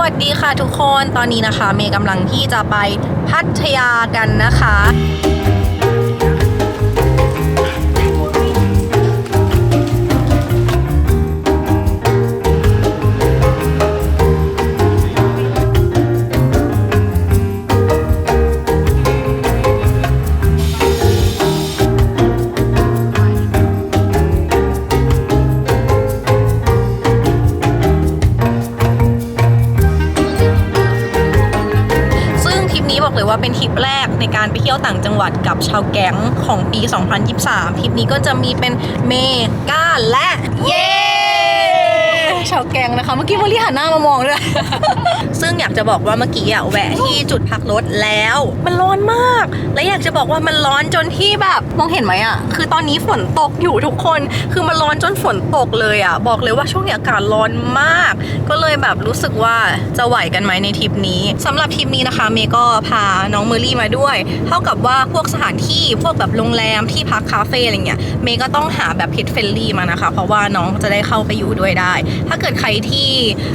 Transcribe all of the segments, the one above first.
วัสดีค่ะทุกคน ตอนนี้นะคะ เมย์กำลังที่จะไปพัทยากันนะคะ ริปแรกในการไปเที่ยวต่างจังหวัดกับชาวแก๊งของปี 2023 ทริปนี้ก็จะมีเป็นเมก้าและเย้ ชาวแกงนะคะ เมื่อกี้มอลี่หันหน้ามามองด้วยซึ่งอยากจะบอกว่าเมื่อกี้อะแวะที่จุดพักรถแล้ว มันร้อนมาก และอยากจะบอกว่ามันร้อนจนที่แบบมองเห็นไหมอะคือตอนนี้ฝนตกอยู่ทุกคน คือมันร้อนจนฝนตกเลยอะบอกเลยว่าช่วงนี้อากาศร้อนมาก ก็เลยแบบรู้สึกว่าจะไหวกันไหมในทริปนี้สำหรับทริปนี้นะคะ เมย์ก็พาน้องเมอรี่มาด้วย เท่ากับว่าพวกสถานที่พวกแบบโรงแรมที่พักคาเฟ่อะไรเงี้ยเมย์ก็ต้องหาแบบเพ t เฟ n ลี่มานะคะ เพราะว่าน้องจะได้เข้าไปอยู่ด้วยได้ ถ้าเกิดใครที่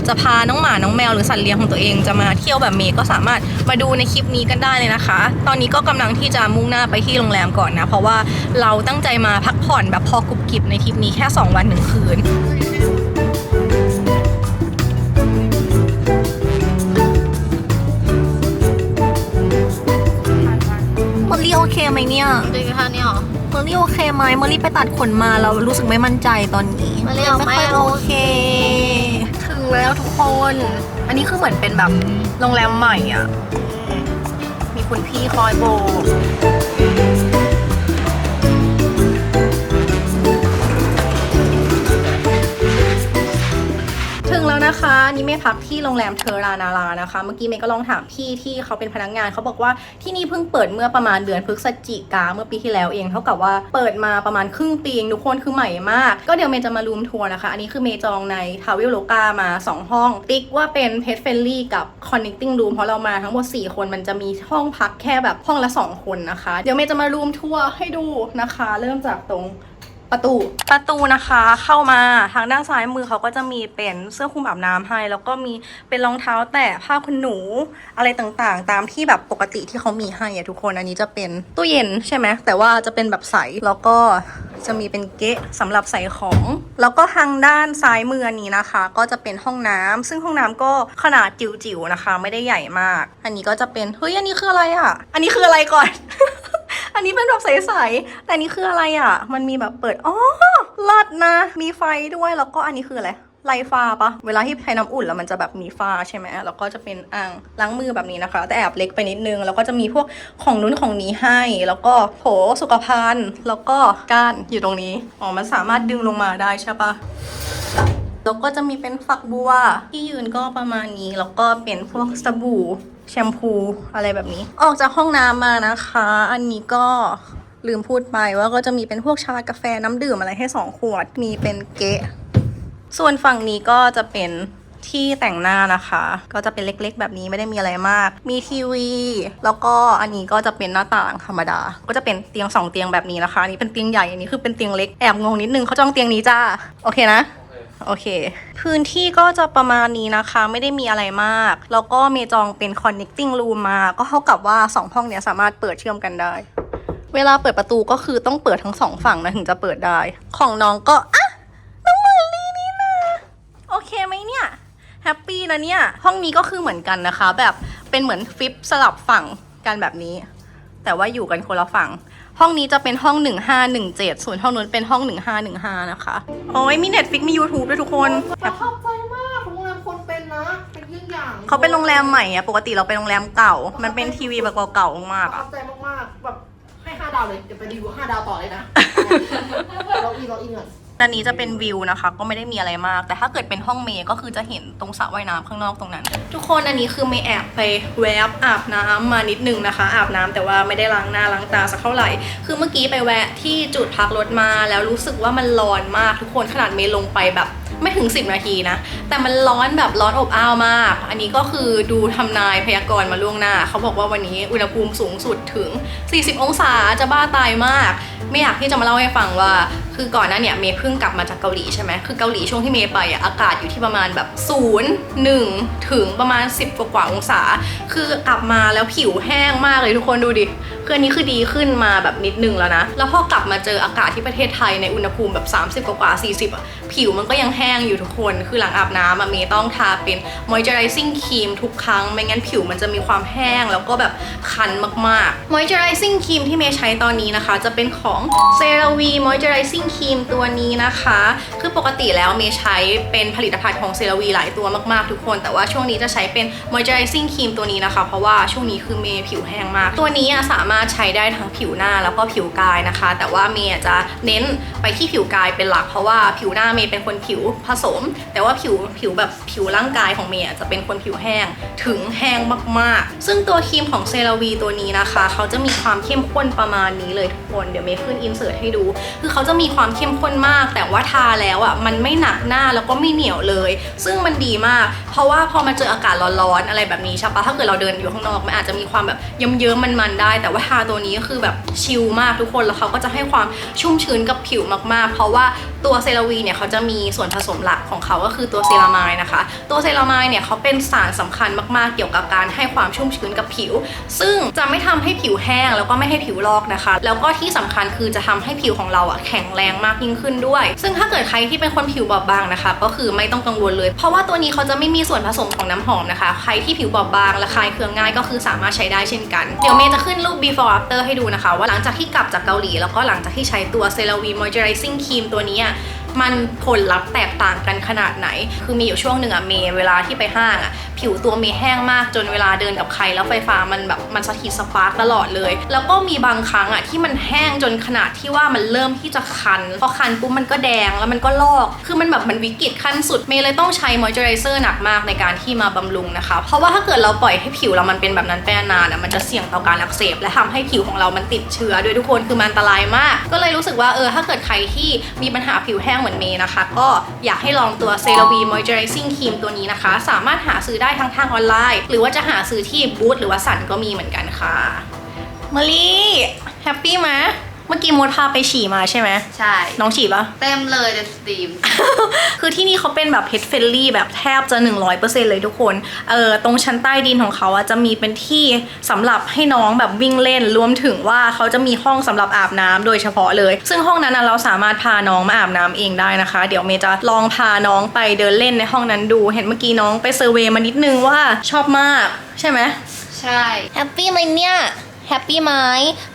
จะพาน้องหมา น้องแมวหรือสัตว์เลี้ยงของตัวเองจะมาเที่ยวแบบเมย์ก็สามารถมาดูในคลิปนี้กันได้เลยนะคะ ตอนนี้ก็กำลังที่จะมุ่งหน้าไปที่โรงแรมก่อนนะ เพราะว่าเราตั้งใจมาพักผ่อนแบบพอกรุบกริบในทริปนี้แค่ 2 วันหนึ่งคืนมอลลี่โอเคไหมเนี่ยดีค่ะเนี่ยเหรอมอลลี่โอเคไหมมอลลี่ไปตัดขนมาเรารู้สึกไม่มั่นใจตอนนี้ มอลลี่ยังไม่ค่อยไม่โอเคเค ถึงแล้วทุกคน อันนี้คือเหมือนเป็นแบบโรงแรมใหม่อะ มีคุณพี่คอยโบก นะคะนี่เมย์พักที่โรงแรมเทอรานารานะคะ เมื่อกี้เมย์ก็ลองถามพี่ที่เขาเป็นพนักงานเขาบอกว่าที่นี่เพิ่งเปิดเมื่อประมาณเดือนพฤศจิกาเมื่อปีที่แล้วเอง เท่ากับว่าเปิดมาประมาณครึ่งปีเองทุกคนคือใหม่มาก ก็เดี๋ยวเมย์จะมารูมทัวร์นะคะ อันนี้คือเมย์จองในทาวเวลโลกามา 2 ห้อง ติ๊กว่าเป็นเพ t เฟ n ลี่กับ connecting room เพราะเรามาทั้งหมด 4 คนมันจะมีห้องพักแค่แบบห้องละ 2 คนนะคะ เดี๋ยวเมย์จะมารูมทัวร์ให้ดูนะคะ เริ่มจากตรง ประตูประตูนะคะเข้ามาทางด้านซ้ายมือเขาก็จะมีเป็นเสื้อคลุมอาบน้ำให้ แล้วก็มีเป็นรองเท้าแตะผ้าขนหนูอะไรต่างๆ ตามที่แบบปกติที่เขามีให้อะทุกคนอันนี้จะเป็นตู้เย็นใช่ไหมแต่ว่าจะเป็นแบบใสแล้วก็จะมีเป็นเก๊ะสำหรับใส่ของ แล้วก็ทางด้านซ้ายมืออันนี้นะคะ ก็จะเป็นห้องน้ำซึ่งห้องน้ำก็ขนาดจิ๋วๆนะคะ ไม่ได้ใหญ่มาก อันนี้ก็จะเป็นเฮ้ยอันนี้คืออะไรอะ อันนี้คืออะไรก่อน อันนี้เป็นแบบใสๆ แต่อันนี่คืออะไรอะ มันมีแบบเปิด อ๋อลัดนะ มีไฟด้วยแล้วก็อันนี้คืออะไรไลฟ้าปะเวลาที่ใช้น้ำอุ่นแล้วมันจะแบบมีฟ้าใช่ไหมแล้วก็จะเป็นอ่างล้างมือแบบนี้นะคะ แต่แอบเล็กไปนิดนึง แล้วก็จะมีพวกของนู้นของนี้ให้ แล้วก็โถสุขภัณฑ์ แล้วก็ก้านอยู่ตรงนี้ อ๋อ มันสามารถดึงลงมาได้ใช่ปะแล้วก็จะมีเป็นฝักบัวที่ยืนก็ประมาณนี้ แล้วก็เป็นพวกสบู่ แชมพูอะไรแบบนี้ ออกจากห้องน้ำมานะคะ อันนี้ก็ลืมพูดไปว่าก็จะมีเป็นพวกชากาแฟน้ำดื่มอะไรให้2ขวด มีเป็นเกะ ส่วนฝั่งนี้ก็จะเป็นที่แต่งหน้านะคะ ก็จะเป็นเล็กๆ แบบนี้ไม่ได้มีอะไรมาก มีทีวี แล้วก็อันนี้ก็จะเป็นหน้าต่างธรรมดา ก็จะเป็นเตียงสองเตียงแบบนี้นะคะอันนี้เป็นเตียงใหญ่ อันนี้คือเป็นเตียงเล็ก แอบงงนิดนึงเขาจองเตียงนี้จ้า โอเคนะ โอเค พื้นที่ก็จะประมาณนี้นะคะ ไม่ได้มีอะไรมาก แล้วก็เมจองเป็น connecting room มา ก็เท่ากับว่า 2 ห้องเนี้ยสามารถเปิดเชื่อมกันได้ เวลาเปิดประตูก็คือต้องเปิดทั้งสองฝั่งนะถึงจะเปิดได้ ของน้องก็อะน้องเมอร์ลี่นี่นะ โอเคไหมเนี่ย แฮปปี้นะเนี่ย ห้องนี้ก็คือเหมือนกันนะคะ แบบเป็นเหมือนฟิปสลับฝั่งกันแบบนี้ แต่ว่าอยู่กันคนละฝั่ง ห้องนี้จะเป็นห้อง 1517 ส่วนห้องนู้นเป็นห้อง 1515 นะคะ โอ้ยมี Netflix มี YouTube ด้วยทุกคนแบประบทับใจมากโรงแรมคนเป็นนะ เป็นเรื่องอย่างเขาเป็นโรงแรมใหม่อะปกติเราเป็นโรงแรมเก่า มันเป็นทีวีแบบเก่าๆมากประอะทับใจมากๆแบบให้ห้าดาวเลย เดี๋ยวไปรีวิวห้าดาวต่อเลยนะ เราอีเราอีเงิน ด้านนี้จะเป็นวิวนะคะ ก็ไม่ได้มีอะไรมาก แต่ถ้าเกิดเป็นห้องเมย์ก็คือจะเห็นตรงสระว่ายน้ำข้างนอกตรงนั้น ทุกคนอันนี้คือเมย์แอบไปแวบอาบน้ำมานิดนึงนะคะ อาบน้ำแต่ว่าไม่ได้ล้างหน้าล้างตาสักเท่าไหร่ คือเมื่อกี้ไปแวะที่จุดพักรถมาแล้วรู้สึกว่ามันร้อนมากทุกคนขนาดเมย์ลงไปแบบ ไม่ถึง 10 นาทีนะ แต่มันร้อนแบบร้อนอบอ้าวมาก อันนี้ก็คือดูทำนายพยากรณ์มาล่วงหน้า เขาบอกว่าวันนี้อุณหภูมิสูงสุดถึง 40 องศาจะบ้าตายมาก ไม่อยากที่จะมาเล่าให้ฟังว่า คือก่อนหน้าเนี่ยเมย์เพิ่งกลับมาจากเกาหลีใช่ไหมคือเกาหลีช่วงที่เมย์ไปอากาศอยู่ที่ประมาณแบบ0 1ถึงประมาณ 10กว่ากว่าองศา คือกลับมาแล้วผิวแห้งมากเลยทุกคนดูดิคืออันนี้คือดีขึ้นมาแบบนิดนึงแล้วนะ แล้วพอกลับมาเจออากาศที่ประเทศไทยในอุณหภูมิแบบ 30 กว่ากว่า 40อะผิวมันก็ยังแห้งอยู่ทุกคน คือหลังอาบน้ำอะเมย์ต้องทาเป็น moisturizing cream ทุกครั้ง ไม่งั้นผิวมันจะมีความแห้งแล้วก็แบบคันมากๆ moisturizing cream ที่เมย์ใช้ตอนนี้นะคะ จะเป็นของ CeraVe moisturizing cream ตัวนี้นะคะ คือปกติแล้วเมย์ใช้เป็นผลิตภัณฑ์ของ CeraVe หลายตัวมากๆทุกคน แต่ว่าช่วงนี้จะใช้เป็น moisturizing cream ตัวนี้นะคะ เพราะว่าช่วงนี้คือเมย์ผิวแห้งมาก ตัวนี้อะสามารถใช้ได้ทั้งผิวหน้าแล้วก็ผิวกายนะคะ แต่ว่าเมย์จะเน้นไปที่ผิวกายเป็นหลัก เพราะว่าผิวหน้าเมย์เป็นคนผิวผสม แต่ว่าผิวผิวแบบผิวร่างกายของเมย์จะเป็นคนผิวแห้งถึงแห้งมากๆ ซึ่งตัวครีมของเซราวีตัวนี้นะคะ เขาจะมีความเข้มข้นประมาณนี้เลยทุกคนเดี๋ยวเมย์ขึ้นอินเสิร์ตให้ดู คือเขาจะมีความเข้มข้นมาก แต่ว่าทาแล้วอะมันไม่หนักหน้าแล้วก็ไม่เหนียวเลย ซึ่งมันดีมาก เพราะว่าพอมาเจออากาศร้อนๆอะไรแบบนี้ใช่ปะถ้าเกิดเราเดินอยู่ข้างนอกมันอาจจะมีความแบบเยิ้มๆมันๆได้แต่ว่าทาตัวนี้ก็คือแบบชิลมากทุกคนแล้วเขาก็จะให้ความชุ่มชื้นกับผิวมากๆ เพราะว่าตัวเซราวีเนี่ยเขาจะมีส่วนผสมหลักของเขาก็คือตัวเซรามายนะคะ ตัวเซรามายเนี่ยเขาเป็นสารสำคัญมากๆ เกี่ยวกับการให้ความชุ่มชื้นกับผิว ซึ่งจะไม่ทำให้ผิวแห้งแล้วก็ไม่ให้ผิวลอกนะคะ แล้วก็ที่สำคัญคือจะทำให้ผิวของเราอะแข็งแรงมากยิ่งขึ้นด้วย ซึ่งถ้าเกิดใครที่เป็นคนผิวบอบบางนะคะ ก็คือไม่ต้องกังวลเลย เพราะว่าตัวนี้เขาจะไม่มีส่วนผสมของน้ำหอมนะคะ ใครที่ผิวบอบบางและคายเคืองง่ายก็คือสามารถใช้ได้เช่นกัน เดี๋ยวเมย์จะขึ้นรูป before after ให้ดูนะคะ ว่าหลังจากที่กลับจากเกาหลี แล้วก็หลังจากที่ใช้ตัว CeraVe moisturizing cream ตัวนี้อะมันผลลัพธ์แตกต่างกันขนาดไหน คือมีอยู่ช่วงหนึ่งอะเมย์เวลาที่ไปห้างอะ ผิวตัวเมย์แห้งมากจนเวลาเดินกับใครแล้วไฟฟ้ามันแบบมันสถิตสปาร์กตลอดเลย แล้วก็มีบางครั้งอะที่มันแห้งจนขนาดที่ว่ามันเริ่มที่จะคัน พอคันปุ๊บมันก็แดงแล้วมันก็ลอก คือมันแบบมันวิกฤตขั้นสุดเมย์เลยต้องใช้มอยเจอไรเซอร์หนักมากในการที่มาบำรุงนะคะ เพราะว่าถ้าเกิดเราปล่อยให้ผิวเรามันเป็นแบบนั้นไปนานอะมันจะเสี่ยงต่อการอักเสบ และทำให้ผิวของเรามันติดเชื้อด้วยทุกคนคือมันอันตรายมาก ก็เลยรู้สึกว่าเออถ้าเกิดใครที่มีปัญหาผิวแห้งเหมือนเมย์นะคะ ก็อยากให้ลองตัว CeraVe Moisturizing Cream ตัวนี้นะคะ สามารถหาซื้อได้ทั้งทางออนไลน์ หรือว่าจะหาซื้อที่บูธหรือว่าสันก็มีเหมือนกันค่ะมะลิแฮปปี้ไหม เมื่อกี้มดพาไปฉี่มาใช่ไหมใช่ น้องฉี่ปะ เต็มเลยในสตรีม คือที่นี่เขาเป็นแบบเพ t เฟลลี่แบบแทบจะ 100%เลยทุกคน เออตรงชั้นใต้ดินของเขาอะจะมีเป็นที่สำหรับให้น้องแบบวิ่งเล่น รวมถึงว่าเขาจะมีห้องสำหรับอาบน้ำโดยเฉพาะเลย ซึ่งห้องนั้นอะเราสามารถพาน้องมาอาบน้ำเองได้นะคะ เดี๋ยวเมย์จะลองพาน้องไปเดินเล่นในห้องนั้นดู เห็นเมื่อกี้น้องไปเซอร์เวย์มานิดนึงว่าชอบมากใช่ไหม ใช่ แฮปปี้ไหมเนี่ย แฮปปี้ไหม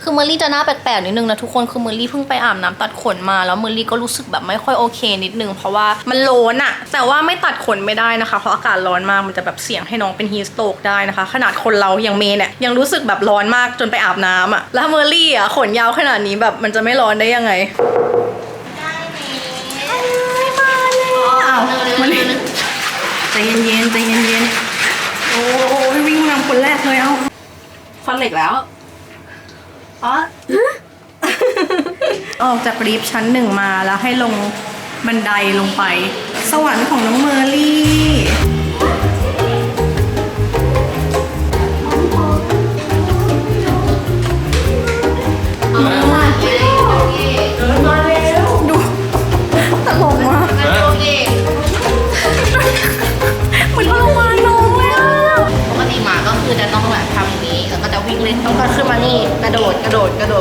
คือเมอรี่จะหน้าแปลกๆนิดนึงนะทุกคนคือเมอรี่เพิ่งไปอาบน้ำตัดขนมาแล้วเมอรี่ก็รู้สึกแบบไม่ค่อยโอเคนิดนึงเพราะว่ามันโลนอะแต่ว่าไม่ตัดขนไม่ได้นะคะ เพราะอากาศร้อนมากมันจะแบบเสี่ยงให้น้องเป็นฮีสโตกได้นะคะ ขนาดคนเราอย่างเมย์เนี่ยยังรู้สึกแบบร้อนมากจนไปอาบน้ำอะแล้วเมอรี่อะขนยาวขนาดนี้แบบมันจะไม่ร้อนได้ยังไงมาแล้วอ้าวมาเลยใจเย็นๆใจเย็นๆโอ้ยวิ่งนำคนแรกเลยเอ้าฟันเหล็กแล้ว อ๋อ ออกจากลิฟต์ชั้นหนึ่งมาแล้วให้ลงบันไดลงไป สวรรค์ของน้องเมอรี่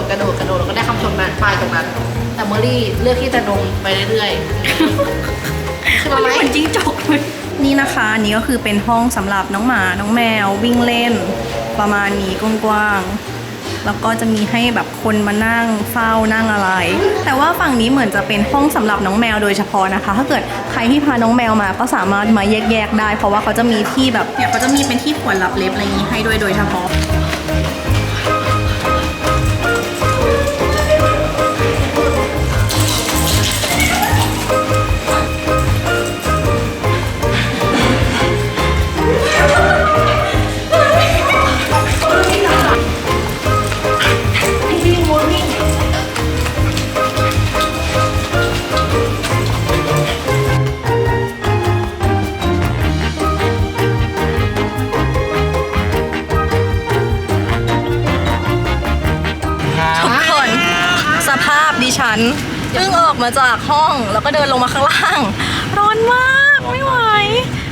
ดกระโดดกระโดดกระโดดแล้วก็ได้คำชมนั้นป้ายตรงนั้น แต่เมอรี่เลือกที่จะลงไปเรื่อยๆขึ้นมาไหมเหมือนจิ้งจกเลยนี่นะคะอันนี้ก็คือเป็นห้องสำหรับน้องหมา น้องแมววิ่งเล่น ประมาณนี้กว้างๆแล้วก็จะมีให้แบบคนมานั่งเฝ้านั่งอะไร แต่ว่าฝั่งนี้เหมือนจะเป็นห้องสำหรับน้องแมวโดยเฉพาะนะคะ ถ้าเกิดใครที่พาน้องแมวมาก็สามารถมาแยกๆได้ เพราะว่าเขาจะมีที่แบบเนี่ยเขาจะมีเป็นที่ขวนหลับเล็บอะไรอย่างนี้ให้ด้วยโดยเฉพาะ มาจากห้องแล้วก็เดินลงมาข้างล่าง ร้อนมากไม่ไหว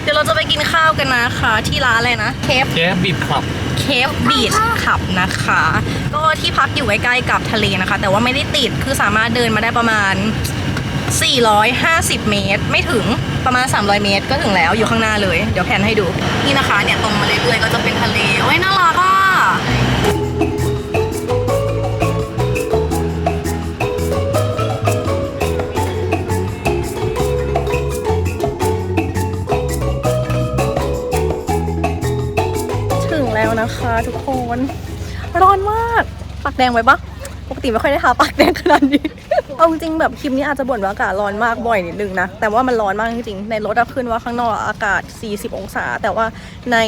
เดี๋ยวเราจะไปกินข้าวกันนะคะที่ร้านอะไรนะเคฟเจ๊บีบคลับ เคฟบีชขับนะคะ ก็ที่พักอยู่ใกล้ๆกับทะเลนะคะ แต่ว่าไม่ได้ติดคือสามารถเดินมาได้ประมาณ 450 เมตร ไม่ถึงประมาณ 300 เมตร ก็ถึงแล้วอยู่ข้างหน้าเลย เดี๋ยวแพนให้ดู นี่นะคะเนี่ยตรงมาเรื่อยๆก็จะเป็นทะเลโอ้ยน่ารักอะ แล้วนะคะทุกคน ร้อนมาก ปากแดงไว้ปะปกติไม่ค่อยได้ทาปากแดงขนาดนี้ เอาจริงแบบคลิปนี้อาจจะบ่นว่าอากาศร้อนมากบ่อยนิดนึงนะ แต่ว่ามันร้อนมากจริงๆ ในรถขึ้นว่าข้างนอกอากาศ 40 องศา แต่ว่าใน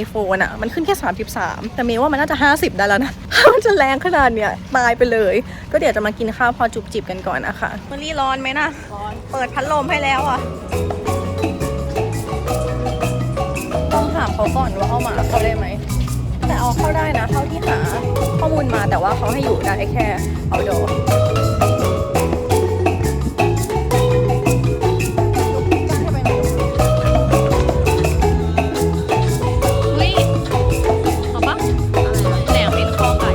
iPhone อะมันขึ้นแค่ 33 แต่เมย์ว่ามันน่าจะ 50 ได้แล้วนะมันจะแรงขนาดเนี้ยตายไปเลย ก็เดี๋ยวจะมากินข้าวพอจุบจิบกันก่อนนะคะมันนี่ร้อนไหมนะร้อนเปิดพัดลมให้แล้วอะต้องถามเขาก่อนว่าเอาหมาเขาได้ไหม แต่เอาเข้าได้นะ เท่าที่หาข้อมูลมาแต่ว่าเขาให้อยู่ได้แค่เอาโดแนมเป็นคอไก่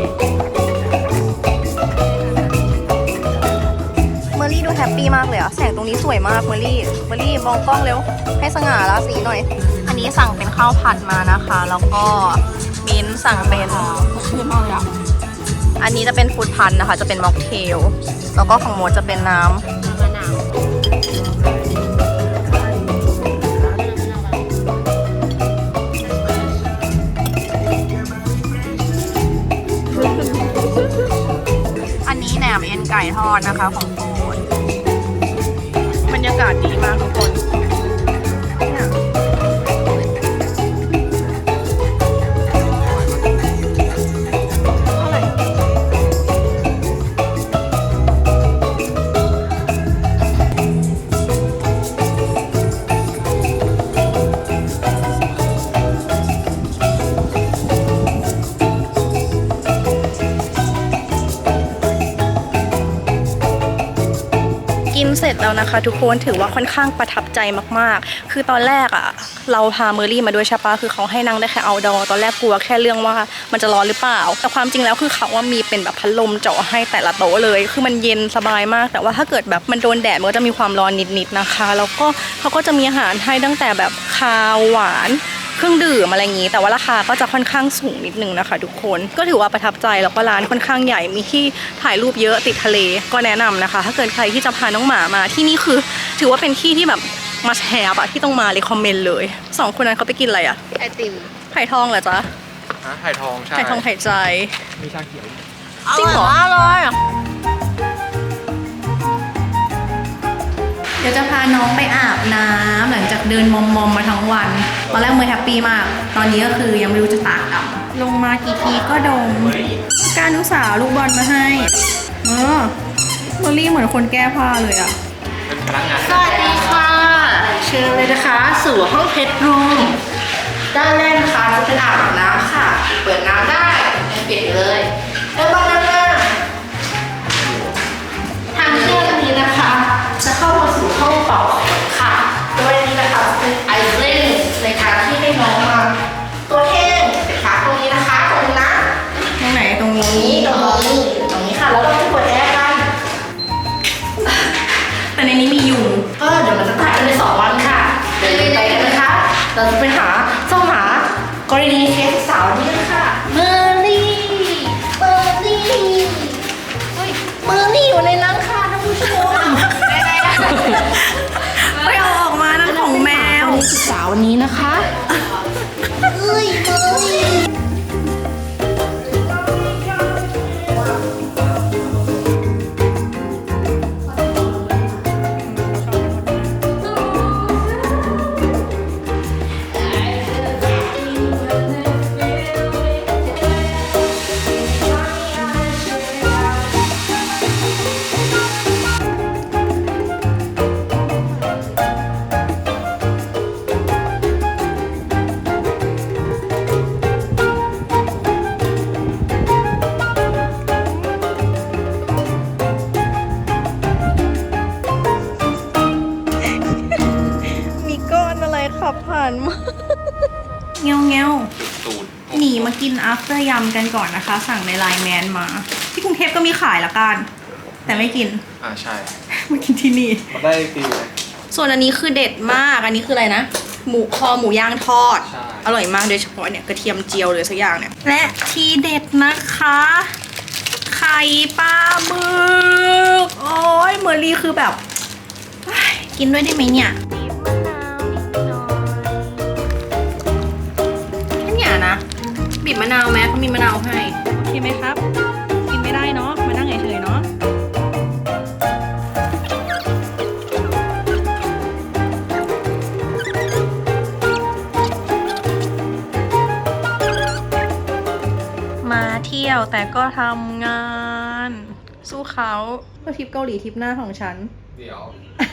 เมอรี่ดูแฮปปี้มากเลยอะแสงตรงนี้สวยมากเมอรี่เมอรี่มองกล้องเร็ว ให้สง่าแล้วสีหน่อย อันนี้สั่งเป็นข้าวผัดมานะคะ แล้วก็ มิ้นสั่งเป็นชื่อมากเลยอะอันนี้จะเป็นฟูดพันธ์นะคะ จะเป็นม็อกเทล แล้วก็ของโมจะเป็นน้ำมะนาวอันนี้แหนมเอ็นไก่ทอดนะคะของโปรดบรรยากาศดีมากทุกคน แล้วนะคะ ทุกคนถือว่าค่อนข้างประทับใจมากๆ คือตอนแรกอะ่ะเราพาเมอรี่มาด้วยใช่ปะคือเขาให้นั่งได้แค่เอาดอตอนแรกกลัวแค่เรื่องว่ามันจะร้อนหรือเปล่า แต่ความจริงแล้วคือเขาว่ามีเป็นแบบพัดลมเจาะให้แต่ละโต๊ะเลย คือมันเย็นสบายมาก แต่ว่าถ้าเกิดแบบมันโดนแดดมันก็จะมีความร้อนนิดๆนะคะ แล้วก็เขาก็จะมีอาหารให้ตั้งแต่แบบคาวหวาน เครื่องดื่มอะไรอย่างนี้ แต่ว่าราคาก็จะค่อนข้างสูงนิดนึงนะคะ ทุกคนก็ถือว่าประทับใจแล้วก็ร้านค่อนข้างใหญ่มีที่ถ่ายรูปเยอะติดทะเลก็แนะนำนะคะ ถ้าเกิดใครที่จะพาน้องหมามาที่นี่คือ ถือว่าเป็นที่ที่แบบมาแชร์อะที่ต้องมาเลยคอมเมนต์เลยสองคนนั้นเขาไปกินอะไรอะไอติมไผ่ทองเหรอจ๊ะฮะไข่ทองใช่ไผ่ทองไผ่ใจมีชาเขียวจริงเหรออร่อย เดี๋ยวจะพาน้องไปอาบน้ำหลังจากเดินมอมๆมมาทั้งวัน ตอนแรกเมย์แฮปปี้มาก ตอนนี้ก็คือยังไม่รู้จะตากกำลงมากี่ทีก็ดม การนุสาวลูกบอลมาให้ เออเมอรี่เหมือนคนแก้ผ้าเลยอะเป็นพนักงานสวัสดีค่ะ เชิญเลยนะคะสู่ห้องเพชรรูมด้านแรกนะคะจะเป็นอ่างอาบน้ำค่ะ เปิดน้ำได้ยังปิดอยู่เลย แล้วก็ด้านหน้า งวสูตรหนีมากิน after ยำกันก่อนนะคะ สั่งในไลน์แมนมา ที่กรุงเทพก็มีขายละกัน แต่ไม่กิน อ่าใช่มากินที่นี่ มันได้ฟิลเลยส่วนอันนี้คือเด็ดมาก อันนี้คืออะไรนะ หมูคอหมูย่างทอด ใช่อร่อยมากโดยเฉพาะเนี่ยกระเทียมเจียวเลยสักอย่างเนี่ย และทีเด็ดนะคะ ไข่ปลาหมึก โอ้ยเมอรี่คือแบบเฮ้ยกินด้วยได้ไหมเนี่ย บีบมะนาวไหมเขามีมะนาวให้โอเคไหมครับ กินไม่ได้เนาะมานั่งเฉยๆเนาะมาเที่ยวแต่ก็ทำงาน สู้เขาก็ทริปเกาหลีทริปหน้าของฉัน เดี๋ยวเ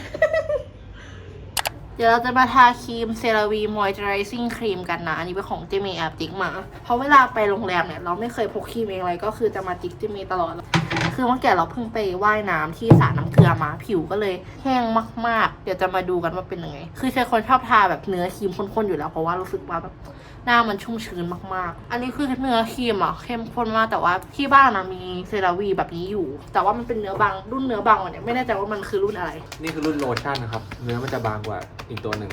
ดี๋ยวเราจะมาทาครีมเซราวีมอยเจอไรซิ่งครีมกันนะ อันนี้เป็นของเจมี่แอบติ๊กมา เพราะเวลาไปโรงแรมเนี่ย เราไม่เคยพกครีมเองเลยก็คือจะมาติ๊กเจมี่ตลอด คือเมื่อกี้เราเพิ่งไปว่ายน้ำที่สระน้ำเกลือมาผิวก็เลยแห้งมาก ๆ เดี๋ยวจะมาดูกันว่าเป็นยังไง คือเชยคนชอบทาแบบเนื้อครีมข้นๆอยู่แล้วเพราะว่ารู้สึกว่าแบบ หน้ามันชุ่มชื้นมากๆ อันนี้คือเนื้อครีมอะเข้มข้นมากแต่ว่าที่บ้านนะมีเซราวีแบบนี้อยู่ แต่ว่ามันเป็นเนื้อบางรุ่นเนื้อบางกว่าเนี่ยไม่แน่ใจว่ามันคือรุ่นอะไร นี่คือรุ่นโลชั่นนะครับเนื้อมันจะบางกว่าอีกตัวหนึ่ง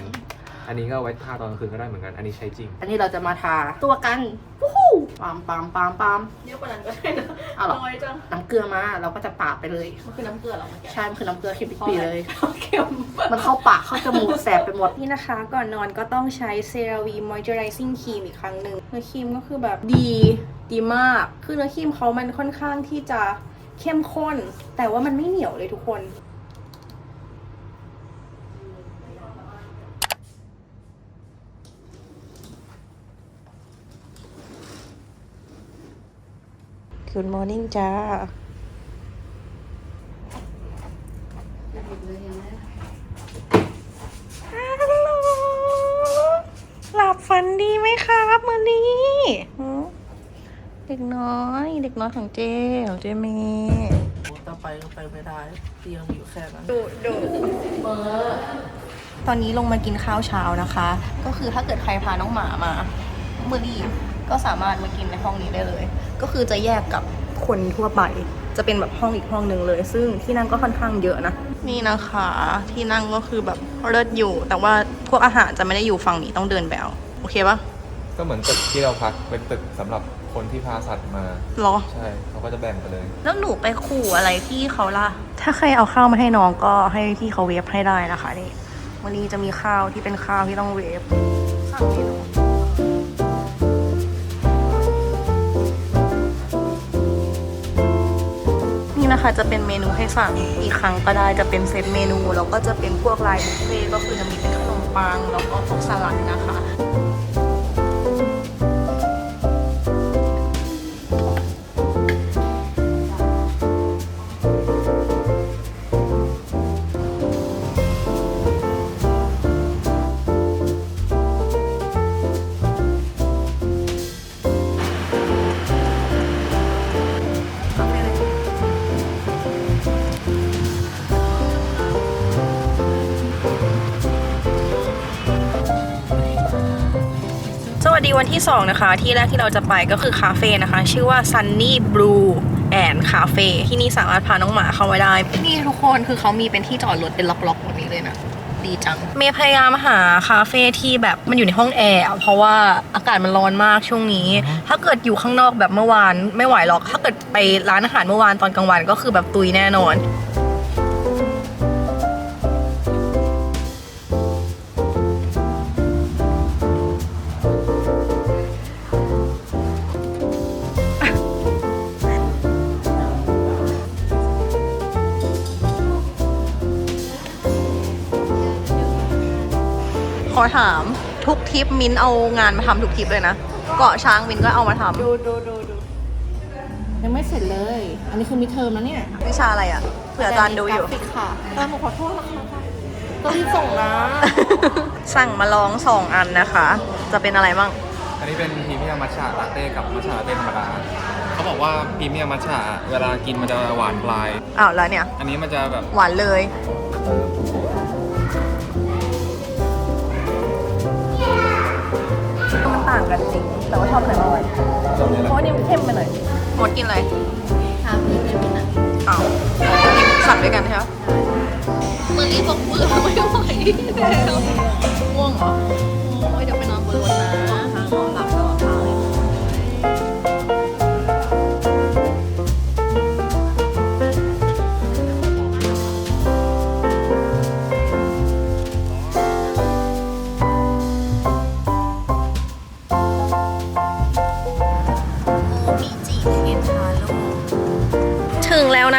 อันนี้ก็เอาไว้ทาตอนกลางคืนก็ได้เหมือนกัน อันนี้ใช้จริง อันนี้เราจะมาทาตัวกันวู้ฮู้ ปามปามปามปาม เยอะกว่านั้นก็ได้นะเอาเหรอ น้อยจัง น้ำเกลือมา เราก็จะปาดไปเลย มันคือน้ำเกลือเหรอเมื่อกี้ใช่มันคือน้ำเกลือเค็มปีเลย เค็มมันเข้าปากเข้าจมูกแสบไปหมด นี่นะคะ ก่อนนอนก็ต้องใช้ CeraVe Moisturizing Cream อีกครั้งหนึ่งเนื้อครีมก็คือแบบดีดีมาก คือเนื้อครีมเขามันค่อนข้างที่จะเข้มข้น แต่ว่ามันไม่เหนียวเลยทุกคน Good morning จ้าฮัลโหลหลับฝันดีไหมครับมือนี้หือเด็กน้อย เด็กน้อยของเจของเจเมย์ต่อไปก็ไปไม่ได้ เตียงอยู่แค่นั้นดุดุตอนนี้ลงมากินข้าวเช้านะคะ ก็คือถ้าเกิดใครพาน้องหมามา มือดีก็สามารถมากินในห้องนี้ได้เลย ก็คือจะแยกกับคนทั่วไป จะเป็นแบบห้องอีกห้องหนึ่งเลย ซึ่งที่นั่งก็ค่อนข้างเยอะนะ นี่นะคะที่นั่งก็คือแบบเลิศอยู่ แต่ว่าพวกอาหารจะไม่ได้อยู่ฝั่งนี้ต้องเดินแบวโอเคปะก็เหมือนตึกที่เราพักเป็นตึกสำหรับคนที่พาสัตว์มา หรอ ใช่เขาก็จะแบ่งไปเลย แล้วหนูไปขู่อะไรพี่เขาล่ะ ถ้าใครเอาข้าวมาให้น้องก็ให้พี่เขาเวฟให้ได้นะคะนี่วันนี้จะมีข้าวที่เป็นข้าวที่ต้องเวฟสั่งเมนู นะคะ จะเป็นเมนูให้สั่งอีกครั้งก็ได้จะเป็นเซตเมนู แล้วก็จะเป็นพวกลายบุฟเฟ่ก็คือจะมีเป็นขนมปังแล้วก็พวกสลัดนะคะ วัสดีวันที่ 2 นะคะ ที่แรกที่เราจะไปก็คือคาเฟ่นะคะ ชื่อว่า Sunny Blue and Cafe ที่นี่สามารถพาน้องหมาเข้ามาได้ นี่ทุกคนคือเขามีเป็นที่จอดรถเป็นล็อกๆแบบนี้เลยนะ ดีจัง เมย์พยายามหาคาเฟ่ที่แบบมันอยู่ในห้องแอร์อะเพราะว่าอากาศมันร้อนมากช่วงนี้ ถ้าเกิดอยู่ข้างนอกแบบเมื่อวานไม่ไหวหรอก ถ้าเกิดไปร้านอาหารเมื่อวานตอนกลางวันก็คือแบบตุยแน่นอน อถามทุกทริปมินเอางานมาทำทุกทริปเลยนะ เกาะช้างมินก็เอามาทำดูดูดูดูยังไม่เสร็จเลย อันนี้คือมิดเทอมแล้วเนี่ยวิชาอะไรอะเผื่ออาจารย์ดูอยู่ กราฟิกค่ะอาจารย์ขอโทษนะคะก็รีบส่งนะ สั่งมาลองสองอันนะคะ จะเป็นอะไรบ้าง อันนี้เป็นพรีเมียมมัทฉะลาเต้กับมัทฉะลาเต้ธรรมดา เขาบอกว่าพรีเมียมมัทฉะเวลากินมันจะหวานปลาย อ้าวแล้วเนี่ย อันนี้มันจะแบบ หวานเลยางางกันจริง แต่ว่าชอบอันไหนมากกว่าเพราะว่านี่มันเข้มไปหน่อยมดกินอะไรทำพี่จะมีหนังอ้าวสั่งด้วยกันใช่ไหมเมื่อนี้บอกเบื่อไม่ไหวแล้ว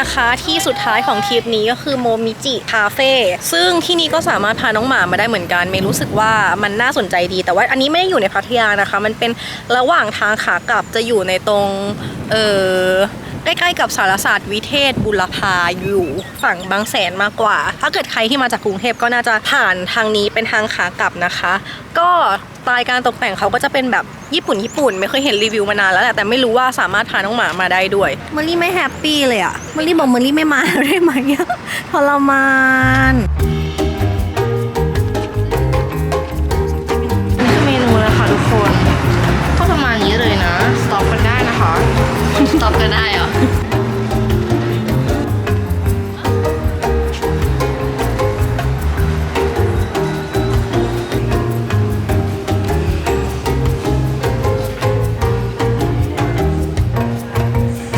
นะคะที่สุดท้ายของทริปนี้ก็คือโมมิจิคาเฟ่ซึ่งที่นี่ก็สามารถพาน้องหมามาได้เหมือนกันเมย์รู้สึกว่ามันน่าสนใจดี แต่ว่าอันนี้ไม่ได้อยู่ในพัทยานะคะ มันเป็นระหว่างทางขากลับจะอยู่ในตรงเออ ใกล้ๆกับสารศาสตร์วิเทศบุรพาอยู่ฝั่งบางแสนมากกว่า ถ้าเกิดใครที่มาจากกรุงเทพก็น่าจะผ่านทางนี้เป็นทางขากลับนะคะ ก็สไตล์การตกแต่งเขาก็จะเป็นแบบญี่ปุ่นญี่ปุ่น ไม่เคยเห็นรีวิวมานานแล้วแหละแต่ไม่รู้ว่าสามารถพาน้องหมามาได้ด้วยเมอรี่ไม่แฮปปี้เลยอะเมอรี่บอกเมอรี่ไม่มาได้ไหมอะทรมานนี่คือเมนูนะคะทุกคนก็ประมาณนี้เลยนะ ต็อปกันได้เหรอ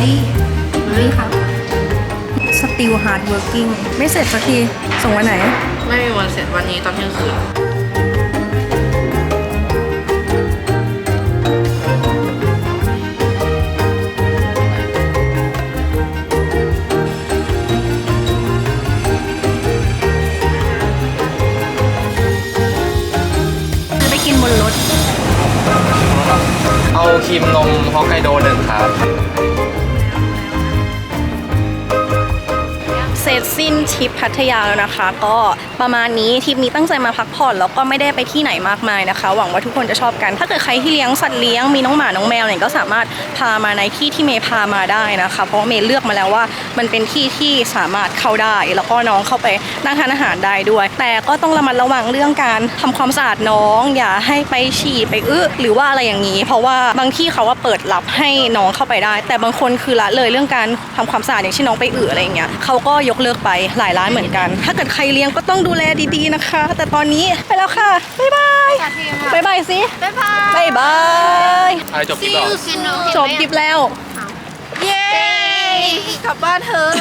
นี่เมอรี่ครับสติลฮาร์ดเวิร์กิ่งไม่เสร็จสักที ส่งวันไหน ไม่มีวันเสร็จวันนี้ตอนเที่ยงคืน ครีมนมฮอกไกโดหนึ่งครับ ร็จสิ้นทริปพัทยาแล้วนะคะ ก็ประมาณนี้ทริปนี้ตั้งใจมาพักผ่อนแล้วก็ไม่ได้ไปที่ไหนมากมายนะคะ หวังว่าทุกคนจะชอบกัน ถ้าเกิดใครที่เลี้ยงสัตว์เลี้ยงมีน้องหมาน้องแมวเนี่ยก็สามารถพามาในที่ที่เมย์พามาได้นะคะ เพราะว่าเมย์เลือกมาแล้วว่า มันเป็นที่ที่สามารถเข้าได้ แล้วก็น้องเข้าไปนั่งทานอาหารได้ด้วย แต่ก็ต้องระมัดระวังเรื่องการทำความสะอาดน้อง อย่าให้ไปฉี่ไปอึหรือว่าอะไรอย่างนี้ เพราะว่าบางที่เขาว่าเปิดรับให้น้องเข้าไปได้ แต่บางคนคือละเลยเรื่องการทำความสะอาดอย่างเช่นน้องไปอึอะไรอย่างเงี้ยเขาก็ยกเลิกไปหลายร้านเหมือนกัน ถ้าเกิดใครเลี้ยงก็ต้องดูแลดีๆนะคะ แต่ตอนนี้ไปแล้วค่ะ บ๊ายบายบ๊ายบายสิบ๊ายบายบ๊ายบายอะไรจบคลิป See แล้ว you soon จบคลิปแล้ว เย้กลับบ้านเธอะ